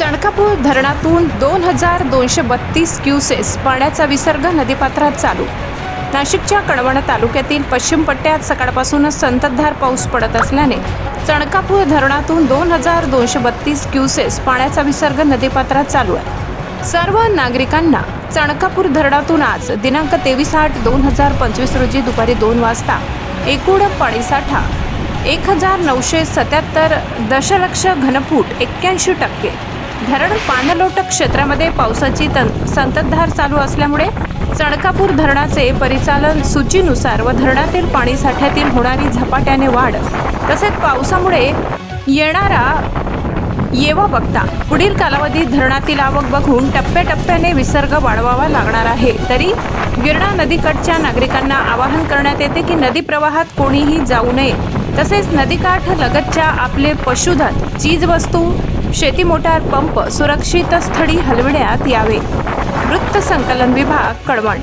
चणकापूर धरणातून दोन हजार दोनशे बत्तीस क्युसेस पाण्याचा विसर्ग नदीपात्रात चालू. नाशिकच्या कळवण तालुक्यातील पश्चिम पट्ट्यात सकाळपासूनच संततधार पाऊस पडत असल्याने चणकापूर धरणातून दोन हजार दोनशे बत्तीस क्युसेस पाण्याचा विसर्ग नदीपात्रात चालू आहे. सर्व नागरिकांना चणकापूर धरणातून आज दिनांक तेवीस आठ दोन हजार पंचवीस रोजी दुपारी दोन वाजता एकूण पाणीसाठा एक हजार नऊशे सत्याहत्तर दशलक्ष घनफूट एक्क्याऐंशी टक्के धरण पाणलोट क्षेत्रामध्ये पावसाची तन संततधार चालू असल्यामुळे चणकापूर धरणाचे परिचालन सूचीनुसार व धरणातील पाणी साठ्यातील होणारी झपाट्याने वाढ तसेच पावसामुळे येणारा येवा बघता पुढील कालावधीत धरणातील आवक बघून टप्प्याटप्प्याने विसर्ग वाढवावा लागणार आहे. तरी गिरणा नदीकाठच्या नागरिकांना आवाहन करण्यात येते की नदी प्रवाहात कोणीही जाऊ नये. तसेच नदीकाठ लगतच्या आपले पशुधन चीजवस्तू शेती मोटार पंप सुरक्षित स्थळी हलविण्यात यावे. वृत्त संकलन विभाग कळवण